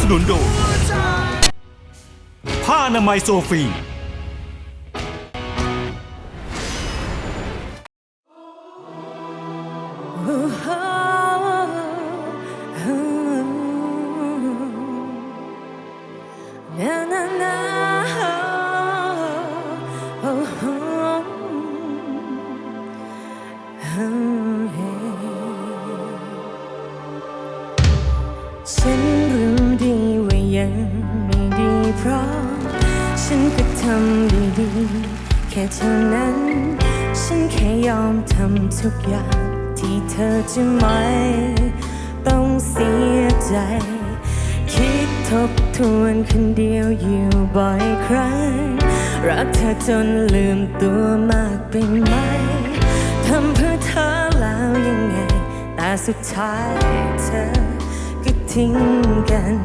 สนุนโดยผ้าอนามัยโซฟี Na na na oh, oh, oh, hey. ฉันรู้ดีว่า ยังไม่ดีเพราะ ฉันก็ทำดีแค่เท่านั้น ฉันแค่ยอมทำทุกอย่างที่เธอจะไม่ต้องเสียใจ คิดทบทวนคนเดียวอยู่บ่อยครั้ง รักเธอจนลืมตัวมากไปไหมทำเพื่อเธอแล้วยังไง แต่สุดท้ายเธอก็ทิ้งกัน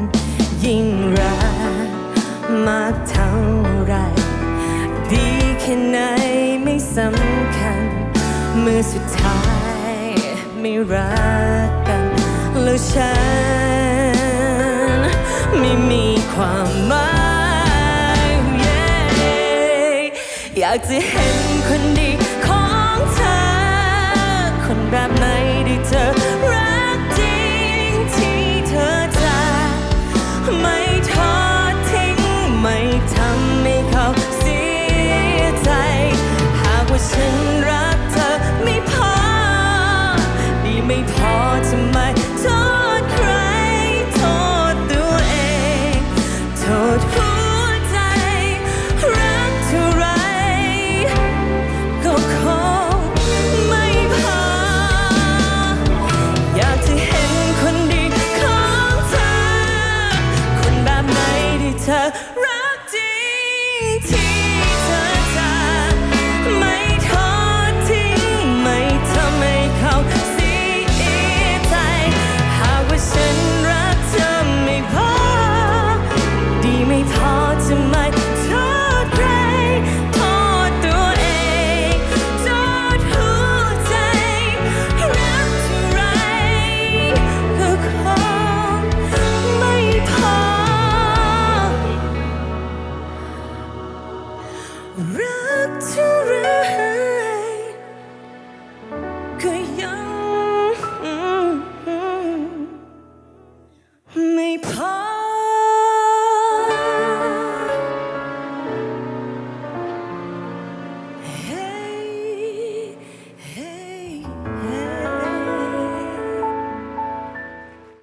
ยิ่ง สำคัญเมื่อสุดท้ายไม่รักกันแล้วฉันไม่มีความหมาย Yeah อยากจะเห็นคนดีของเธอ คนแบบนั้น